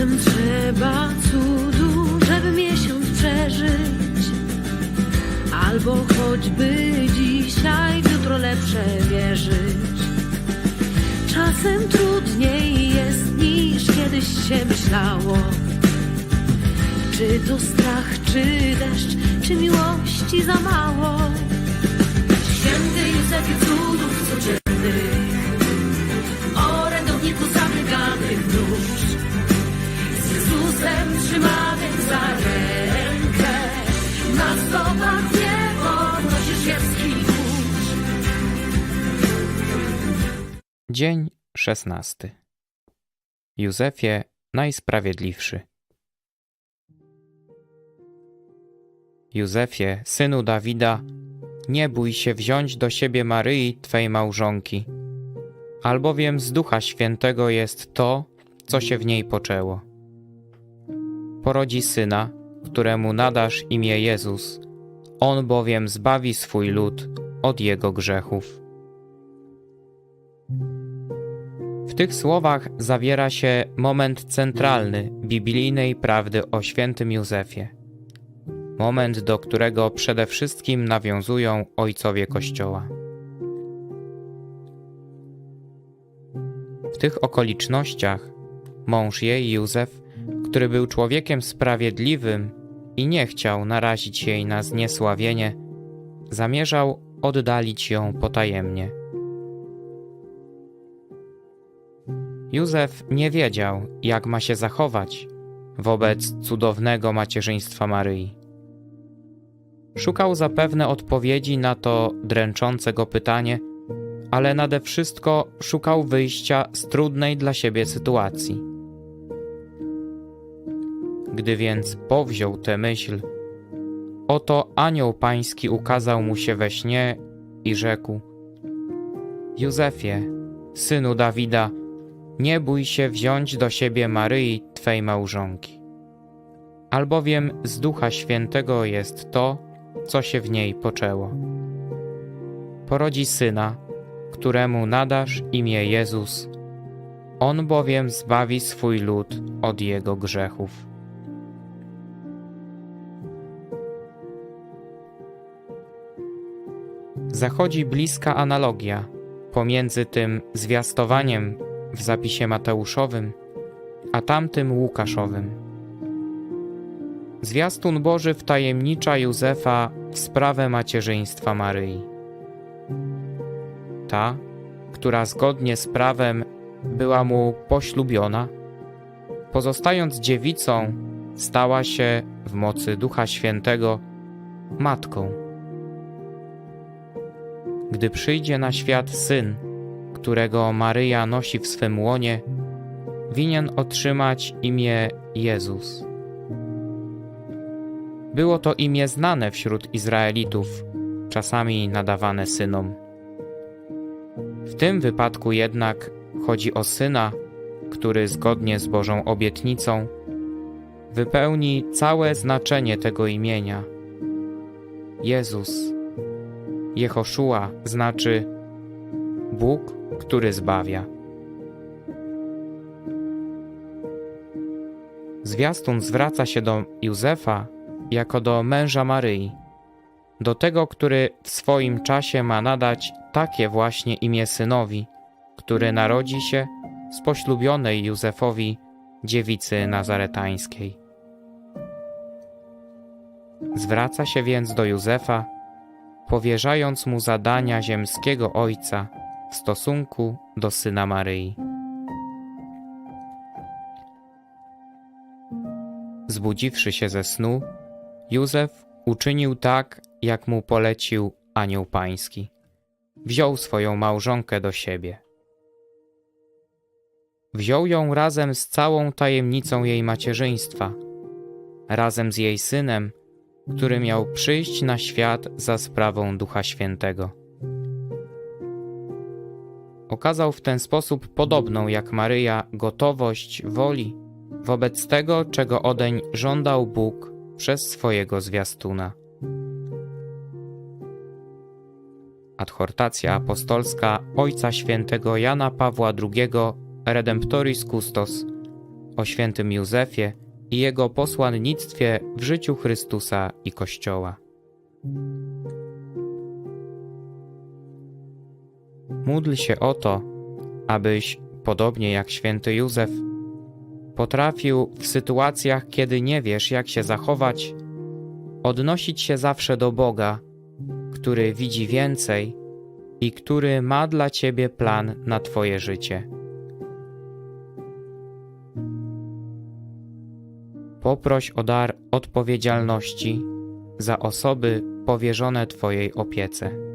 Czasem trzeba cudu, żeby miesiąc przeżyć. Albo choćby dzisiaj w jutro lepsze wierzyć. Czasem trudniej jest niż kiedyś się myślało. Czy to strach, czy deszcz, czy miłości za mało? Święty Józefie cudów codziennych, za rękę, na. Dzień szesnasty. Józefie najsprawiedliwszy. Józefie, synu Dawida, nie bój się wziąć do siebie Maryi, Twej małżonki, albowiem z Ducha Świętego jest to, co się w niej poczęło. Porodzi syna, któremu nadasz imię Jezus, on bowiem zbawi swój lud od jego grzechów. W tych słowach zawiera się moment centralny biblijnej prawdy o świętym Józefie. Moment, do którego przede wszystkim nawiązują ojcowie Kościoła. W tych okolicznościach mąż jej, Józef, który był człowiekiem sprawiedliwym i nie chciał narazić jej na zniesławienie, zamierzał oddalić ją potajemnie. Józef nie wiedział, jak ma się zachować wobec cudownego macierzyństwa Maryi. Szukał zapewne odpowiedzi na to dręczące go pytanie, ale nade wszystko szukał wyjścia z trudnej dla siebie sytuacji. Gdy więc powziął tę myśl, oto anioł pański ukazał mu się we śnie i rzekł: Józefie, synu Dawida, nie bój się wziąć do siebie Maryi, Twej małżonki. Albowiem z Ducha Świętego jest to, co się w niej poczęło. Porodzi syna, któremu nadasz imię Jezus. On bowiem zbawi swój lud od jego grzechów. Zachodzi bliska analogia pomiędzy tym zwiastowaniem w zapisie Mateuszowym, a tamtym Łukaszowym. Zwiastun Boży wtajemnicza Józefa w sprawę macierzyństwa Maryi. Ta, która zgodnie z prawem była mu poślubiona, pozostając dziewicą, stała się w mocy Ducha Świętego matką. Gdy przyjdzie na świat syn, którego Maryja nosi w swym łonie, winien otrzymać imię Jezus. Było to imię znane wśród Izraelitów, czasami nadawane synom. W tym wypadku jednak chodzi o syna, który zgodnie z Bożą obietnicą wypełni całe znaczenie tego imienia. Jezus, Jehoszua znaczy Bóg, który zbawia. Zwiastun zwraca się do Józefa jako do męża Maryi, do tego, który w swoim czasie ma nadać takie właśnie imię synowi, który narodzi się z poślubionej Józefowi dziewicy nazaretańskiej. Zwraca się więc do Józefa, powierzając mu zadania ziemskiego ojca w stosunku do syna Maryi. Zbudziwszy się ze snu, Józef uczynił tak, jak mu polecił anioł pański. Wziął swoją małżonkę do siebie. Wziął ją razem z całą tajemnicą jej macierzyństwa, razem z jej synem, który miał przyjść na świat za sprawą Ducha Świętego. Okazał w ten sposób podobną jak Maryja gotowość woli wobec tego, czego odeń żądał Bóg przez swojego zwiastuna. Adhortacja apostolska Ojca Świętego Jana Pawła II Redemptoris Custos o świętym Józefie i jego posłannictwie w życiu Chrystusa i Kościoła. Módl się o to, abyś, podobnie jak święty Józef, potrafił w sytuacjach, kiedy nie wiesz, jak się zachować, odnosić się zawsze do Boga, który widzi więcej i który ma dla ciebie plan na twoje życie. Poproś o dar odpowiedzialności za osoby powierzone Twojej opiece.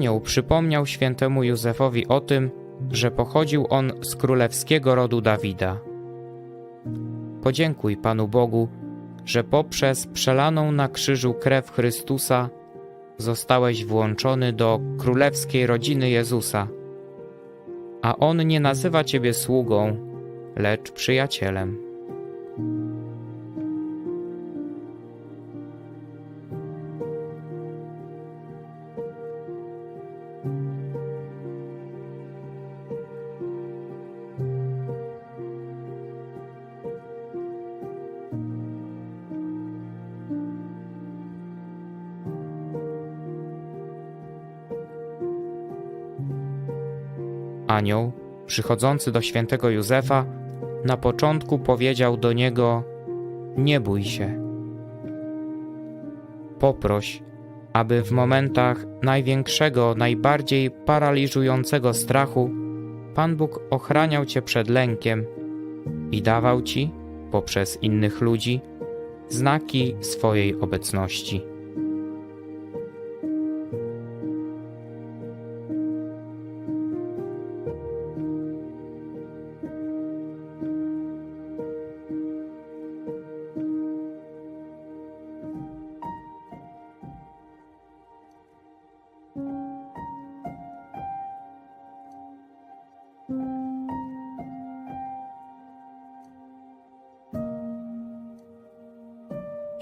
Anioł przypomniał świętemu Józefowi o tym, że pochodził on z królewskiego rodu Dawida. Podziękuj Panu Bogu, że poprzez przelaną na krzyżu krew Chrystusa zostałeś włączony do królewskiej rodziny Jezusa, a On nie nazywa Ciebie sługą, lecz przyjacielem. Anioł, przychodzący do świętego Józefa, na początku powiedział do niego: Nie bój się. Poproś, aby w momentach największego, najbardziej paraliżującego strachu Pan Bóg ochraniał cię przed lękiem i dawał ci, poprzez innych ludzi, znaki swojej obecności.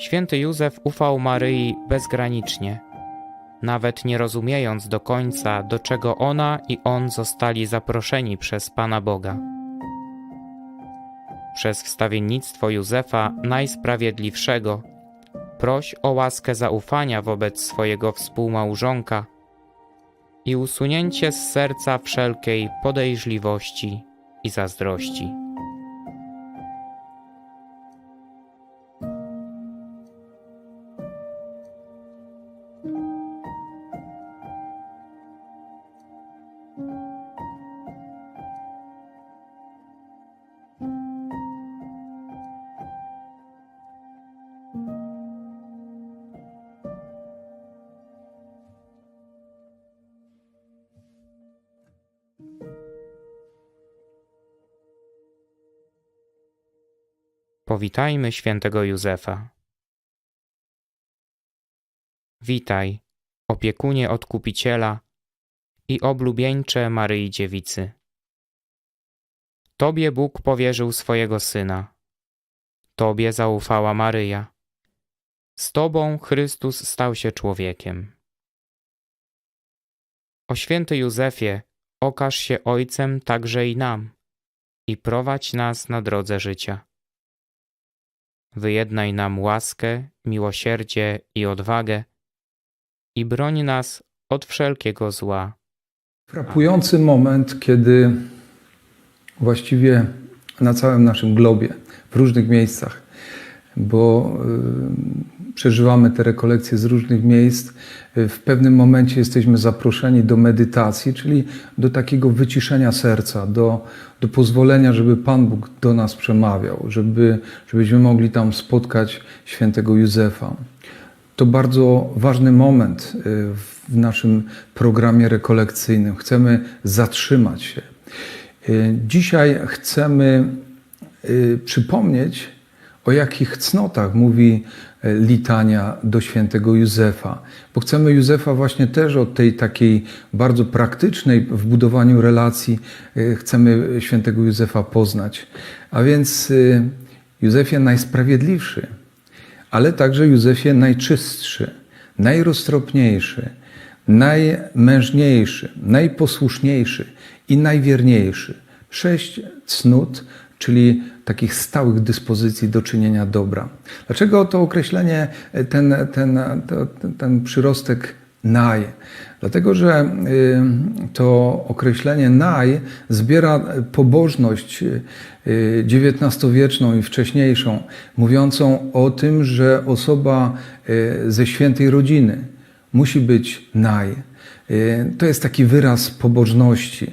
Święty Józef ufał Maryi bezgranicznie, nawet nie rozumiejąc do końca, do czego ona i on zostali zaproszeni przez Pana Boga. Przez wstawiennictwo Józefa Najsprawiedliwszego proś o łaskę zaufania wobec swojego współmałżonka i usunięcie z serca wszelkiej podejrzliwości i zazdrości. Powitajmy świętego Józefa. Witaj, opiekunie Odkupiciela i oblubieńcze Maryi Dziewicy. Tobie Bóg powierzył swojego Syna. Tobie zaufała Maryja. Z Tobą Chrystus stał się człowiekiem. O święty Józefie, okaż się Ojcem także i nam i prowadź nas na drodze życia wyjednaj nam łaskę, miłosierdzie i odwagę i broń nas od wszelkiego zła. Frapujący moment, kiedy właściwie na całym naszym globie, w różnych miejscach, bo y, przeżywamy te rekolekcje z różnych miejsc, y, w pewnym momencie jesteśmy zaproszeni do medytacji, czyli do takiego wyciszenia serca, do, do pozwolenia, żeby Pan Bóg do nas przemawiał, żeby, żebyśmy mogli tam spotkać świętego Józefa. To bardzo ważny moment y, w naszym programie rekolekcyjnym. Chcemy zatrzymać się. Y, Dzisiaj chcemy przypomnieć o jakich cnotach mówi e, litania do świętego Józefa. Bo chcemy Józefa właśnie też od tej takiej bardzo praktycznej w budowaniu relacji, e, chcemy świętego Józefa poznać. A więc e, Józefie najsprawiedliwszy, ale także Józefie najczystszy, najroztropniejszy, najmężniejszy, najposłuszniejszy i najwierniejszy. Sześć cnót, czyli takich stałych dyspozycji do czynienia dobra. Dlaczego to określenie, ten, ten, to, ten przyrostek naj? Dlatego, że y, to określenie naj zbiera pobożność y, XIX-wieczną i wcześniejszą, mówiącą o tym, że osoba y, ze świętej rodziny musi być naj. Y, To jest taki wyraz pobożności.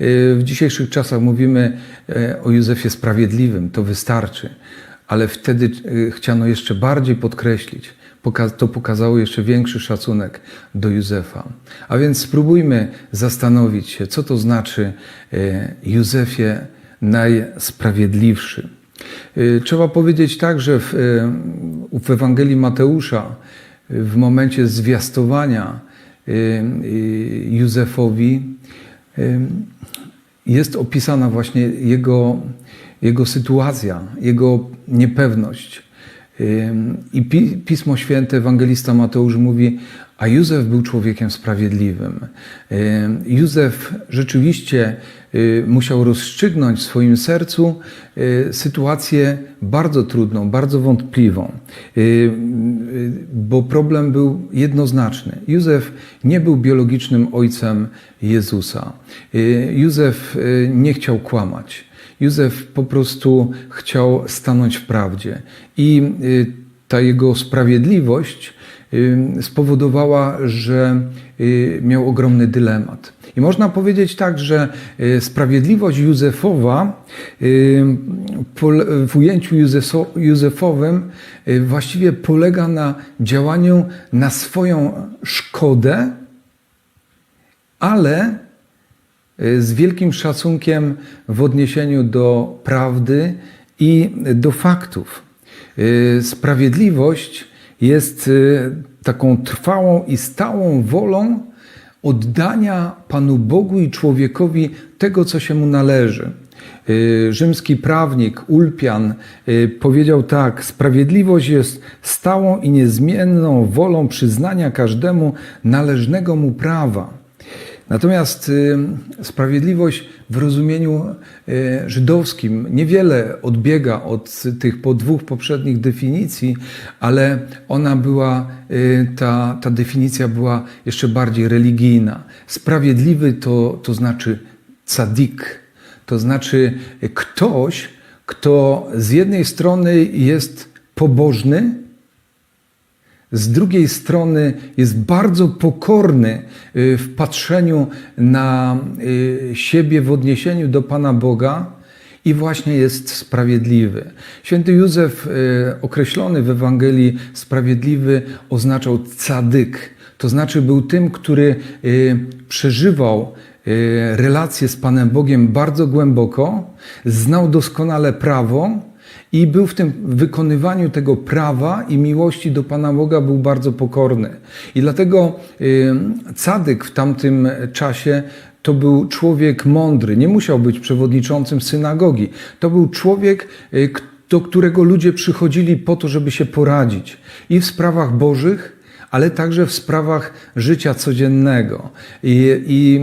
Y, W dzisiejszych czasach mówimy y, o Józefie Sprawiedliwym, to wystarczy, ale wtedy chciano jeszcze bardziej podkreślić. To pokazało jeszcze większy szacunek do Józefa. A więc spróbujmy zastanowić się, co to znaczy Józefie najsprawiedliwszy. Trzeba powiedzieć tak, że w, w Ewangelii Mateusza w momencie zwiastowania Józefowi y, jest opisana właśnie jego, jego sytuacja, jego niepewność. I Pi- Pismo Święte, ewangelista Mateusz mówi, a Józef był człowiekiem sprawiedliwym. Ym, Józef rzeczywiście y, musiał rozstrzygnąć w swoim sercu y, sytuację bardzo trudną, bardzo wątpliwą, Y, y, bo problem był jednoznaczny. Józef nie był biologicznym ojcem Jezusa. Y, Józef y, nie chciał kłamać. Józef po prostu chciał stanąć w prawdzie. I y, ta jego sprawiedliwość y, spowodowała, że y, miał ogromny dylemat. I można powiedzieć tak, że y, sprawiedliwość Józefowa y, w ujęciu Józefowym y, właściwie polega na działaniu na swoją szkodę, ale z wielkim szacunkiem w odniesieniu do prawdy i do faktów. Sprawiedliwość jest taką trwałą i stałą wolą oddania Panu Bogu i człowiekowi tego, co się mu należy. Y, Rzymski prawnik Ulpian y, powiedział tak: Sprawiedliwość jest stałą i niezmienną wolą przyznania każdemu należnego mu prawa. Natomiast y, sprawiedliwość w rozumieniu y, żydowskim niewiele odbiega od tych po dwóch poprzednich definicji, ale ona była, y, ta, ta definicja była jeszcze bardziej religijna. Sprawiedliwy to, to znaczy cadik, to znaczy ktoś, kto z jednej strony jest pobożny, z drugiej strony jest bardzo pokorny y, w patrzeniu na y, siebie w odniesieniu do Pana Boga i właśnie jest sprawiedliwy. Święty Józef, y, określony w Ewangelii sprawiedliwy, oznaczał cadyk. To znaczy był tym, który przeżywał relacje z Panem Bogiem bardzo głęboko, znał doskonale prawo, i był w tym wykonywaniu tego prawa i miłości do Pana Boga był bardzo pokorny. I dlatego cadyk w tamtym czasie to był człowiek mądry, nie musiał być przewodniczącym synagogi. To był człowiek, y, do którego ludzie przychodzili po to, żeby się poradzić i w sprawach bożych, ale także w sprawach życia codziennego. I, i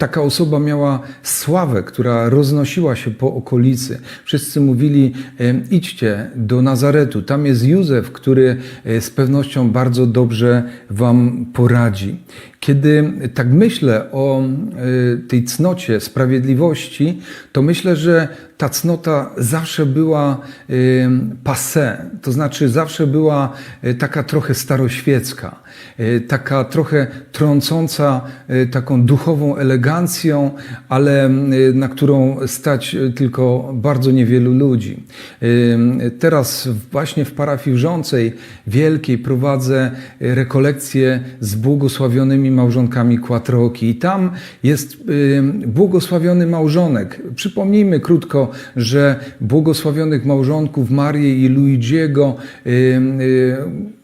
taka osoba miała sławę, która roznosiła się po okolicy. Wszyscy mówili: y, idźcie do Nazaretu, tam jest Józef, który y, z pewnością bardzo dobrze wam poradzi. Kiedy tak myślę o y, tej cnocie sprawiedliwości, to myślę, że ta cnota zawsze była passé, to znaczy zawsze była y, taka trochę staroświecka, y, taka trochę trącąca taką duchową elegancją, ale na którą stać tylko bardzo niewielu ludzi. Teraz właśnie w parafii wrzącej wielkiej prowadzę rekolekcje z błogosławionymi małżonkami Quattrochi i tam jest błogosławiony małżonek. Przypomnijmy krótko, że błogosławionych małżonków Marię i Luigiego y,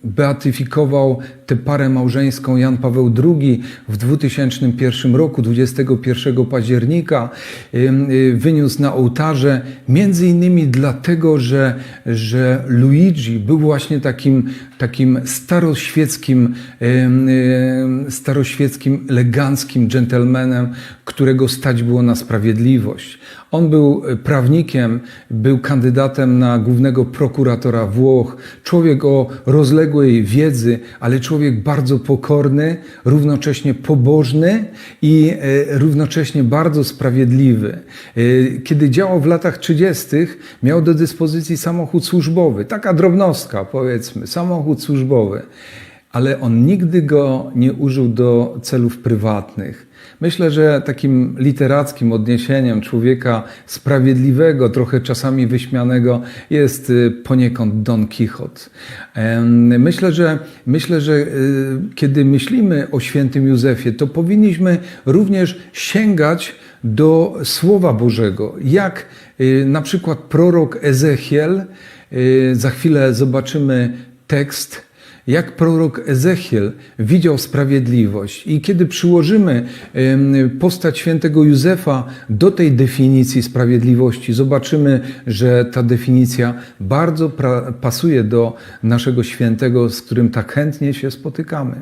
beatyfikował tę parę małżeńską Jan Paweł II w 2001 roku, 21 października, y, wyniósł na ołtarze, między innymi dlatego, że, że Luigi był właśnie takim, takim staroświeckim, y, staroświeckim, eleganckim dżentelmenem, którego stać było na sprawiedliwość. On był prawnikiem, był kandydatem na głównego prokuratora Włoch, człowiek o rozległej wiedzy, ale człowiek bardzo pokorny, równocześnie pobożny i e, równocześnie bardzo sprawiedliwy. E, Kiedy działał w latach 30., miał do dyspozycji samochód służbowy, taka drobnostka powiedzmy, samochód służbowy, ale on nigdy go nie użył do celów prywatnych. Myślę, że takim literackim odniesieniem człowieka sprawiedliwego, trochę czasami wyśmianego jest y, poniekąd Don Quixote. Myślę, że, myślę, że y, kiedy myślimy o świętym Józefie, to powinniśmy również sięgać do Słowa Bożego. Jak y, na przykład prorok Ezechiel, za chwilę zobaczymy tekst, jak prorok Ezechiel widział sprawiedliwość. I kiedy przyłożymy postać świętego Józefa do tej definicji sprawiedliwości, zobaczymy, że ta definicja bardzo pasuje do naszego świętego, z którym tak chętnie się spotykamy.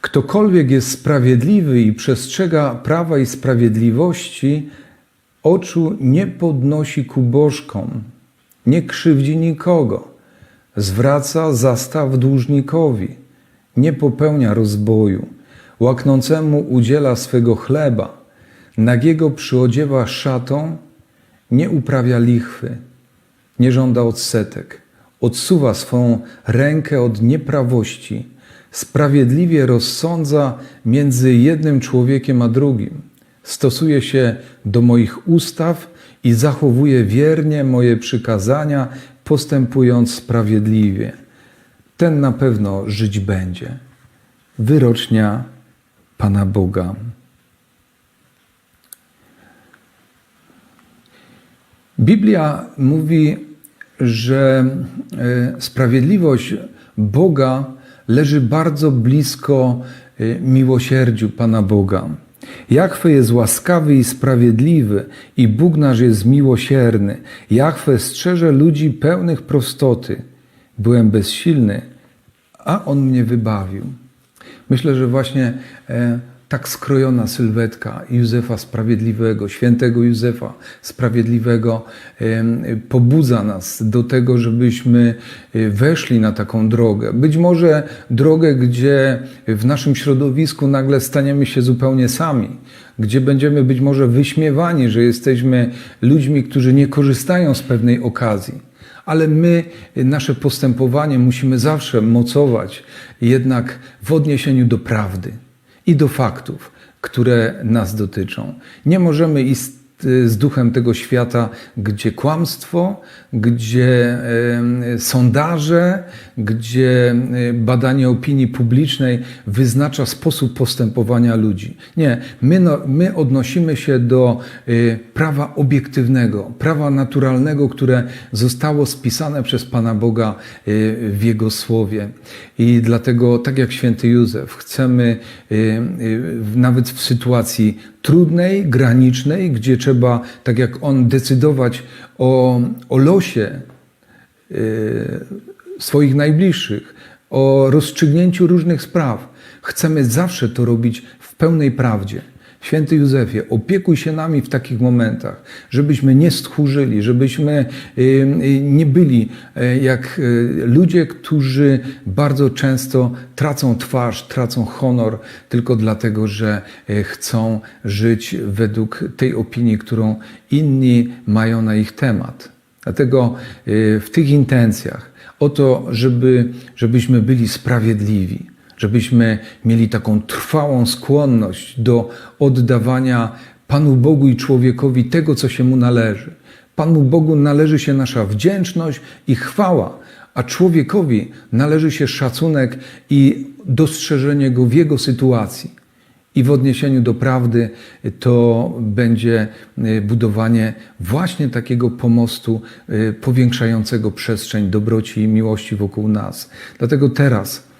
Ktokolwiek jest sprawiedliwy i przestrzega prawa i sprawiedliwości, oczu nie podnosi ku bożkom, nie krzywdzi nikogo, zwraca zastaw dłużnikowi, nie popełnia rozboju, łaknącemu udziela swego chleba, nagiego przyodziewa szatą, nie uprawia lichwy, nie żąda odsetek, odsuwa swą rękę od nieprawości, sprawiedliwie rozsądza między jednym człowiekiem a drugim, stosuje się do moich ustaw i zachowuje wiernie moje przykazania, postępując sprawiedliwie. Ten na pewno żyć będzie. Wyrocznia Pana Boga. Biblia mówi, że e, sprawiedliwość Boga leży bardzo blisko e, miłosierdziu Pana Boga. Jachwe jest łaskawy i sprawiedliwy i Bóg nasz jest miłosierny. Jachwe strzeże ludzi pełnych prostoty. Byłem bezsilny, a On mnie wybawił. Myślę, że właśnie e, tak skrojona sylwetka Józefa Sprawiedliwego, świętego Józefa Sprawiedliwego pobudza nas do tego, żebyśmy e, weszli na taką drogę. Być może drogę, gdzie w naszym środowisku nagle staniemy się zupełnie sami, gdzie będziemy być może wyśmiewani, że jesteśmy ludźmi, którzy nie korzystają z pewnej okazji ale my nasze postępowanie musimy zawsze mocować jednak w odniesieniu do prawdy i do faktów, które nas dotyczą. Nie możemy iść z duchem tego świata, gdzie kłamstwo, gdzie sondaże, gdzie e, badanie opinii publicznej wyznacza sposób postępowania ludzi. Nie, my, no, my odnosimy się do e, prawa obiektywnego, prawa naturalnego, które zostało spisane przez Pana Boga w Jego Słowie. I dlatego, tak jak święty Józef, chcemy nawet w sytuacji trudnej, granicznej, gdzie trzeba, tak jak on, decydować o, o losie y, swoich najbliższych, o rozstrzygnięciu różnych spraw. Chcemy zawsze to robić w pełnej prawdzie. Święty Józefie, opiekuj się nami w takich momentach, żebyśmy nie stchórzyli, żebyśmy y, y, nie byli y, jak ludzie, którzy bardzo często tracą twarz, tracą honor tylko dlatego, że chcą żyć według tej opinii, którą inni mają na ich temat. Dlatego w tych intencjach o to, żeby, żebyśmy byli sprawiedliwi, żebyśmy mieli taką trwałą skłonność do oddawania Panu Bogu i człowiekowi tego, co się mu należy. Panu Bogu należy się nasza wdzięczność i chwała, a człowiekowi należy się szacunek i dostrzeżenie go w jego sytuacji. I w odniesieniu do prawdy to będzie y, budowanie właśnie takiego pomostu y, powiększającego przestrzeń dobroci i miłości wokół nas. Dlatego teraz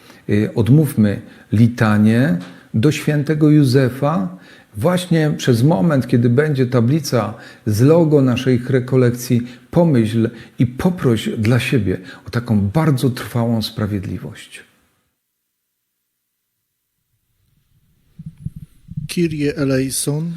odmówmy litanie do świętego Józefa, właśnie przez moment, kiedy będzie tablica z logo naszej rekolekcji, pomyśl i poproś dla siebie o taką bardzo trwałą sprawiedliwość. Kyrie eleison,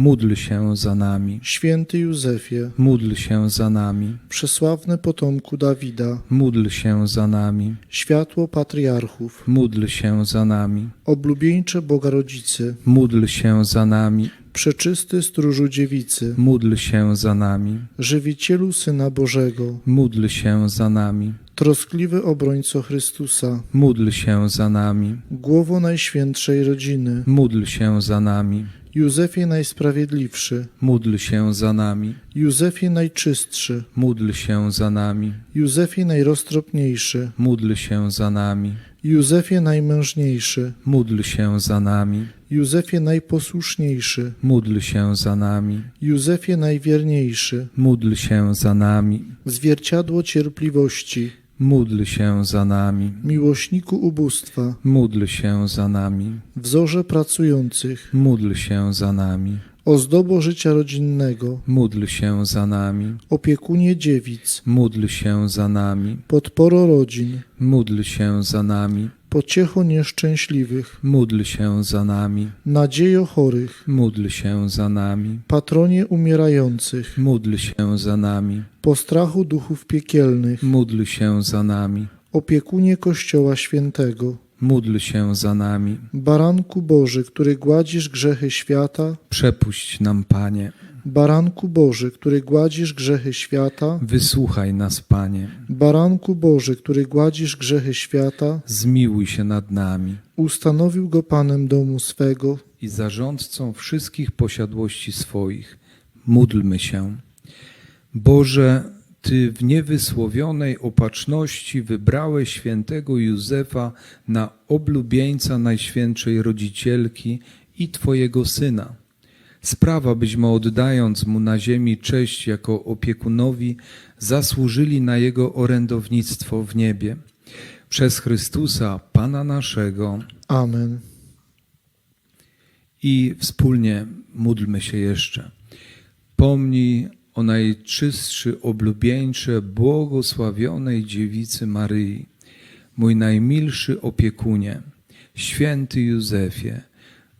módl się za nami, Święty Józefie, módl się za nami, Przesławny Potomku Dawida, módl się za nami, Światło Patriarchów, módl się za nami, Oblubieńcze Boga Rodzicy, módl się za nami, Przeczysty Stróżu Dziewicy, módl się za nami, Żywicielu Syna Bożego, módl się za nami, Troskliwy Obrońco Chrystusa, módl się za nami, Głowo Najświętszej Rodziny, módl się za nami, Józefie Najsprawiedliwszy, módl się za nami, Józefie Najczystszy, módl się za nami, Józefie Najroztropniejszy, módl się za nami, Józefie Najmężniejszy, módl się za nami, Józefie Najposłuszniejszy, módl się za nami, Józefie Najwierniejszy, módl się za nami, Zwierciadło Cierpliwości, módl się za nami, Miłośniku Ubóstwa, módl się za nami, Wzorze Pracujących, módl się za nami, Ozdobo Życia Rodzinnego, módl się za nami, Opiekunie Dziewic, módl się za nami, Podporo Rodzin, módl się za nami, Pociecho Nieszczęśliwych, módl się za nami, Nadziejo Chorych, módl się za nami, Patronie Umierających, módl się za nami, Postrachu Duchów Piekielnych, módl się za nami, Opiekunie Kościoła Świętego, módl się za nami, Baranku Boży, który gładzisz grzechy świata, przepuść nam, Panie, Baranku Boży, który gładzisz grzechy świata, wysłuchaj nas, Panie, Baranku Boży, który gładzisz grzechy świata, zmiłuj się nad nami ustanowił go Panem domu swego, i zarządcą wszystkich posiadłości swoich. Módlmy się. Boże, Ty w niewysłowionej opatrzności wybrałeś świętego Józefa na oblubieńca Najświętszej Rodzicielki i Twojego Syna. Sprawa, byśmy oddając Mu na ziemi cześć jako opiekunowi, zasłużyli na Jego orędownictwo w niebie. Przez Chrystusa, Pana naszego, Amen. i wspólnie módlmy się jeszcze. Pomnij o najczystszy, oblubieńcze, błogosławionej dziewicy Maryi, mój najmilszy opiekunie, święty Józefie,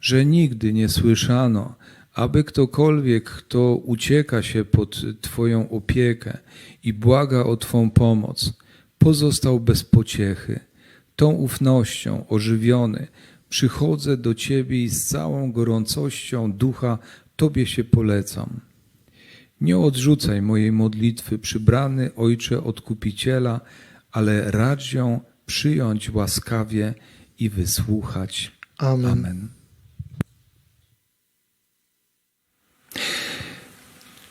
że nigdy nie słyszano, aby ktokolwiek, kto ucieka się pod Twoją opiekę i błaga o Twą pomoc, pozostał bez pociechy. Tą ufnością ożywiony przychodzę do Ciebie i z całą gorącością ducha Tobie się polecam. Nie odrzucaj mojej modlitwy, przybrany Ojcze Odkupiciela, ale radź ją przyjąć łaskawie i wysłuchać. Amen. Amen.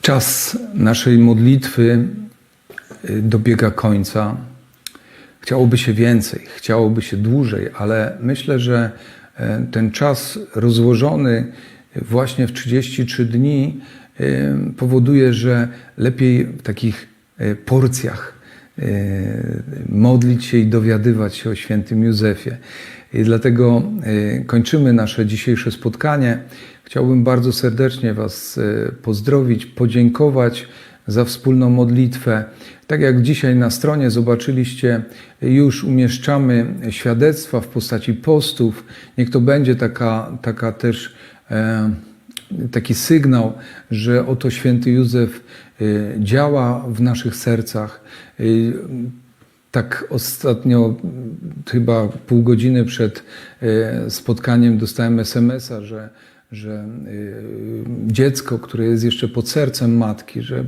Czas naszej modlitwy y, dobiega końca. Chciałoby się więcej, chciałoby się dłużej, ale myślę, że e, ten czas rozłożony właśnie w 33 dni e, powoduje, że lepiej w takich e, porcjach e, modlić się i dowiadywać się o świętym Józefie. I dlatego kończymy nasze dzisiejsze spotkanie. Chciałbym bardzo serdecznie Was e, pozdrowić, podziękować za wspólną modlitwę. Tak jak dzisiaj na stronie zobaczyliście, już umieszczamy świadectwa w postaci postów. Niech to będzie taka, taka też e, taki sygnał, że oto święty Józef e, działa w naszych sercach. E, tak ostatnio, chyba pół godziny przed spotkaniem, dostałem SMS-a, że że y, dziecko, które jest jeszcze pod sercem matki, że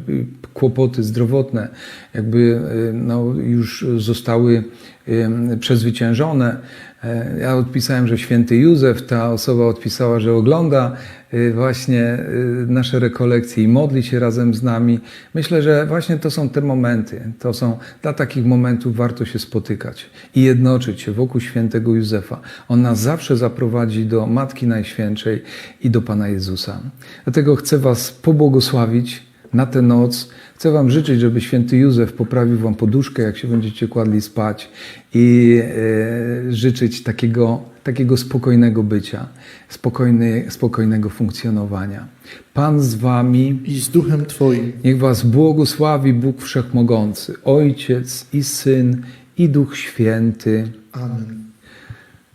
kłopoty zdrowotne jakby y, no, już zostały y, przezwyciężone. E, Ja odpisałem, że święty Józef, ta osoba odpisała, że ogląda y, właśnie y, nasze rekolekcje i modli się razem z nami. Myślę, że właśnie to są te momenty. To są, dla takich momentów warto się spotykać i jednoczyć się wokół świętego Józefa. On nas zawsze zaprowadzi do Matki Najświętszej i do Pana Jezusa. Dlatego chcę Was pobłogosławić na tę noc. Chcę Wam życzyć, żeby święty Józef poprawił Wam poduszkę, jak się będziecie kładli spać i e, życzyć takiego, takiego spokojnego bycia, spokojny, spokojnego funkcjonowania. Pan z Wami. i z duchem Twoim. Niech Was błogosławi Bóg Wszechmogący, Ojciec i Syn i Duch Święty. Amen.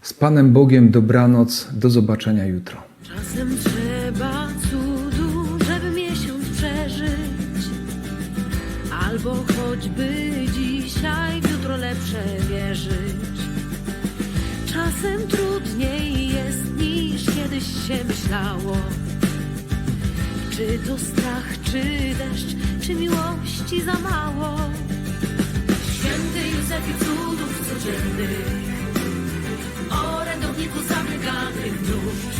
Z Panem Bogiem dobranoc, do zobaczenia jutro. Czasem trzeba Czasem trudniej jest niż kiedyś się myślało. Czy to strach, czy deszcz, czy miłości za mało? Święty Józefie cudów codziennych, orędowniku zamykanych dusz.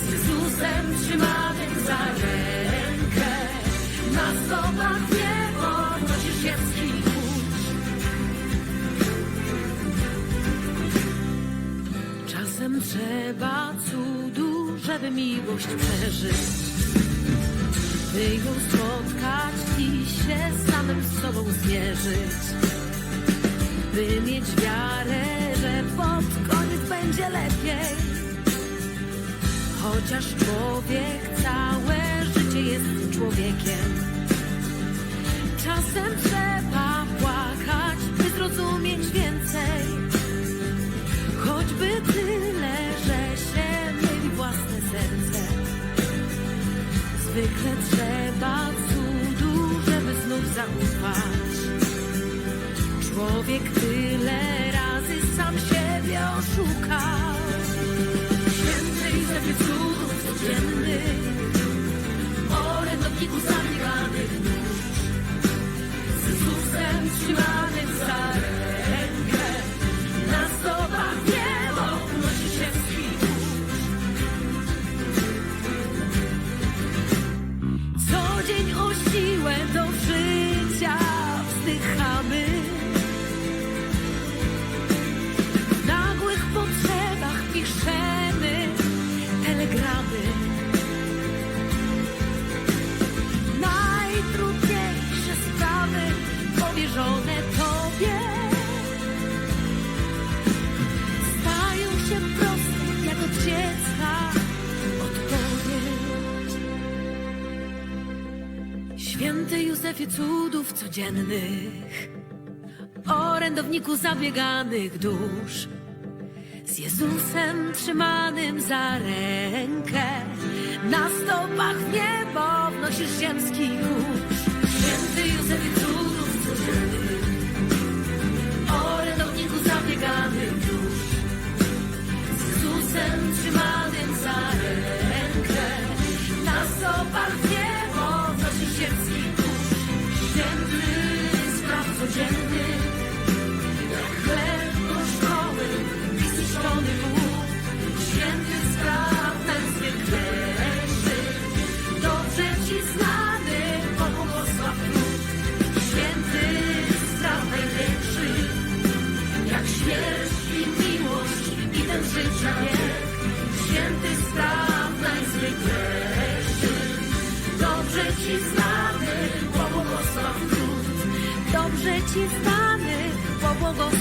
Z Jezusem trzymanym za rękę Na stopach Czasem trzeba cudu, żeby miłość przeżyć By ją spotkać i się samym z sobą zmierzyć By mieć wiarę, że pod koniec będzie lepiej Chociaż człowiek całe życie jest człowiekiem. Czasem trzeba płakać, by zrozumieć więcej. Choćby tyle, Zwykle trzeba cudu, żeby znów zaufać. Człowiek tyle razy sam siebie oszukał. Święty Józefie cudów codziennych, orędowniku zabieganych nóż, z Jezusem trzymanym Józefie cudów codziennych, orędowniku zabieganych dusz. Z Jezusem trzymanym za rękę Na stopach w niebo wnosisz ziemski kurz Święty Józefie Ci znany, pobłogosław